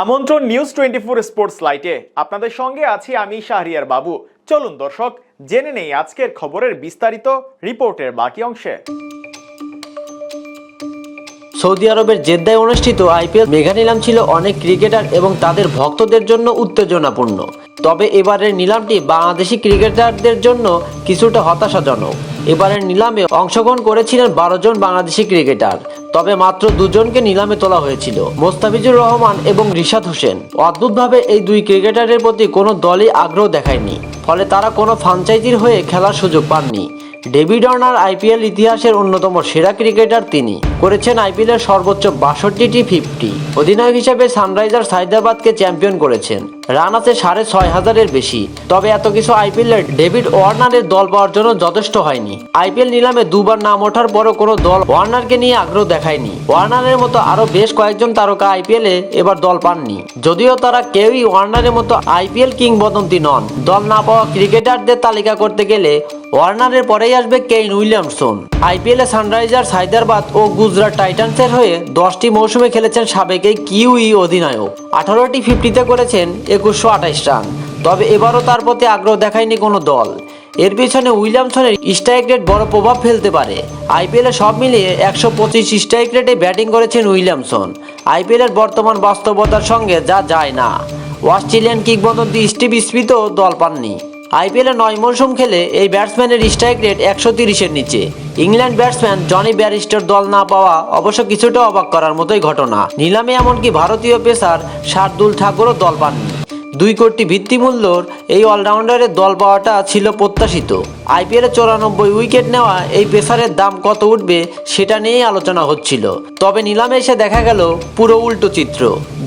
আমন্ত্রণ news twenty four sports লাইটে আপনাদের সঙ্গে আছি আমি শাহরিয়ার বাবু। চলুন দর্শক, জেনে নেই আজকের খবরের বিস্তারিত রিপোর্টের বাকি অংশে। সৌদি আরবের জেদ্দায় অনুষ্ঠিত আইপিএল মেঘা নিলাম ছিল অনেক ক্রিকেটার এবং তাদের ভক্তদের জন্য উত্তেজনাপূর্ণ। তবে এবারের নিলামটি বাংলাদেশি ক্রিকেটারদের জন্য কিছুটা হতাশাজনক। এবারের নিলামে অংশগ্রহণ করেছিলেন বারো জন বাংলাদেশি ক্রিকেটার, তবে মাত্র দুজনকে নিলামে তোলা হয়েছিল, মোস্তাফিজুর রহমান এবং রিশাদ হোসেন। অদ্ভুতভাবে এই দুই ক্রিকেটারের প্রতি কোনো দলই আগ্রহ দেখায়নি, ফলে তারা কোনো ফ্রাঞ্চাইজির হয়ে খেলার সুযোগ পাননি। ডেভিড অর্নার আইপিএল ইতিহাসের অন্যতম সেরা ক্রিকেটার তিনি। করেছেন আইপিএলের সর্বোচ্চ বাষট্টিটি ফিফটি। অধিনায়ক হিসেবে সানরাইজার্স হায়দ্রাবাদকে চ্যাম্পিয়ন করেছেন। রান আছে সাড়ে ছয় হাজারের বেশি। তবে এত কিছু আইপিএলের ডেভিড ওয়ার্নারের দল পাওয়ার জন্য যথেষ্ট হয়নি। আইপিএল নিলামে দুবার নাম ওঠার পরও কোনো দল ওয়ার্নারকে নিয়ে আগ্রহ দেখায়নি। ওয়ার্নারের মতো আরও বেশ কয়েকজন তারকা আইপিএলে এবার দল পাননি। যদিও তারা কেউই ওয়ার্নারের মতো আইপিএল কিংবদন্তি নন। দল না পাওয়া ক্রিকেটারদের তালিকা করতে গেলে ওয়ার্নারের পরেই আসবে কেইন উইলিয়ামসন। আইপিএলে সানরাইজার্স হায়দ্রাবাদ ও গুজরাট টাইটান্সের হয়ে দশটি মৌসুমে খেলেছেন সাবেক এই কিউই অধিনায়ক। আঠারোটি ফিফটিতে করেছেন একুশশো আঠাইশ রান। তবে এবারও তার প্রতি আগ্রহ দেখায়নি কোনো দল। এর পিছনে উইলিয়ামসনের স্ট্রাইক রেট বড় প্রভাব ফেলতে পারে। আইপিএলে সব মিলিয়ে একশো পঁচিশ স্ট্রাইক রেটে ব্যাটিং করেছেন উইলিয়ামসন। আইপিএলের বর্তমান বাস্তবতার সঙ্গে যা যায় না। অস্ট্রেলিয়ান কিংবদন্তি স্টিভ স্মিথও দল পাননি। আইপিএলে নয় মৌসুম খেলে এই ব্যাটসম্যানের স্ট্রাইক রেট একশো তিরিশের নিচে। ইংল্যান্ড ব্যাটসম্যান জনি ব্যারিস্টার দল না পাওয়া অবশ্য কিছুটা অবাক করার মতোই ঘটনা। নিলামে এমনকি ভারতীয় পেসার শার্দুল ঠাকুরও দল পাননি। দুই কোটি ভিত্তিমূল্যর এই অলরাউন্ডারের দল পাওয়াটা ছিল প্রত্যাশিত। আইপিএলে চৌরানব্বই উইকেট নেওয়া এই পেসারের দাম কত উঠবে সেটা নিয়েই আলোচনা হচ্ছিল। তবে নিলামে এসে দেখা গেল পুরো উল্টো চিত্র।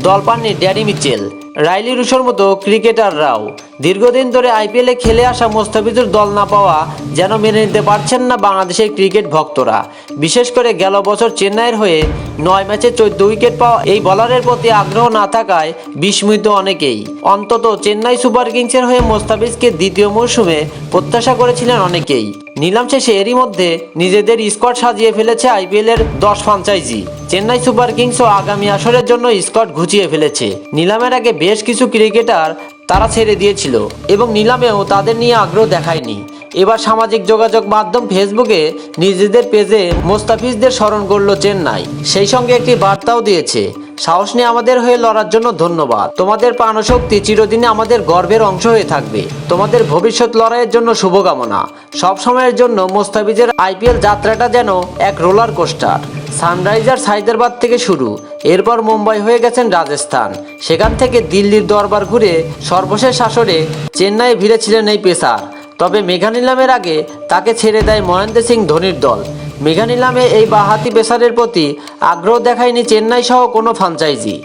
দল পাননি ড্যারি মিচেল। রাইলি রুশোর মতো ক্রিকেটাররাও দীর্ঘদিন ধরে আইপিএলে খেলে আসা মোস্তাফিজুর দল না পাওয়া যেন মেনে নিতে পারছেন না বাংলাদেশের ক্রিকেট ভক্তরা। বিশেষ করে গেল বছর চেন্নাইয়ের হয়ে নয় ম্যাচে চোদ্দ উইকেট পাওয়া এই বলারের প্রতি আগ্রহ না থাকায় বিস্মিত অনেকেই। অন্তত চেন্নাই সুপার কিংসের হয়ে মোস্তাফিজকে দ্বিতীয় মৌসুমে প্রত্যাশা করেছিলেন অনেকেই। নিলাম শেষে এরই মধ্যে নিজেদের স্কোয়াড সাজিয়ে ফেলেছে আইপিএলের দশ ফ্রাঞ্চাইজি। চেন্নাই সুপার কিংসও আগামী আসরের জন্য স্কট ঘুচিয়ে ফেলেছে। নিলামের আগে বেশ কিছু ক্রিকেটার তারা ছেড়ে দিয়েছিল এবং নিলামেও তাদের নিয়ে আগ্রহ দেখায়নি। এবার সামাজিক যোগাযোগ মাধ্যম ফেসবুকে নিজেদের পেজে মোস্তাফিজদের স্মরণ করল চেন্নাই। সেই সঙ্গে একটি বার্তাও দিয়েছে, সাহস নিয়ে আমাদের হয়ে লড়ার জন্য ধন্যবাদ। তোমাদের প্রাণশক্তি চিরদিনে আমাদের গর্বের অংশ হয়ে থাকবে। তোমাদের ভবিষ্যৎ লড়াইয়ের জন্য শুভকামনা। সব সময়ের জন্য মোস্তাফিজের আইপিএল যাত্রাটা যেন এক রোলার কোস্টার। সানরাইজার্স হায়দ্রাবাদ থেকে শুরু। এরপর মুম্বাই হয়ে গেছেন রাজস্থান। সেখান থেকে দিল্লির দরবার ঘুরে সর্বশেষ আসরে চেন্নাই ভিড়েছিলেন এই পেসার। তবে মেঘানিলামের আগে তাকে ছেড়ে দেয় মহেন্দ্র সিং ধোনির দল। মেঘানিলামে এই বাহাতি পেসারের প্রতি আগ্রহ দেখায়নি চেন্নাই সহ কোনো ফ্রাঞ্চাইজি।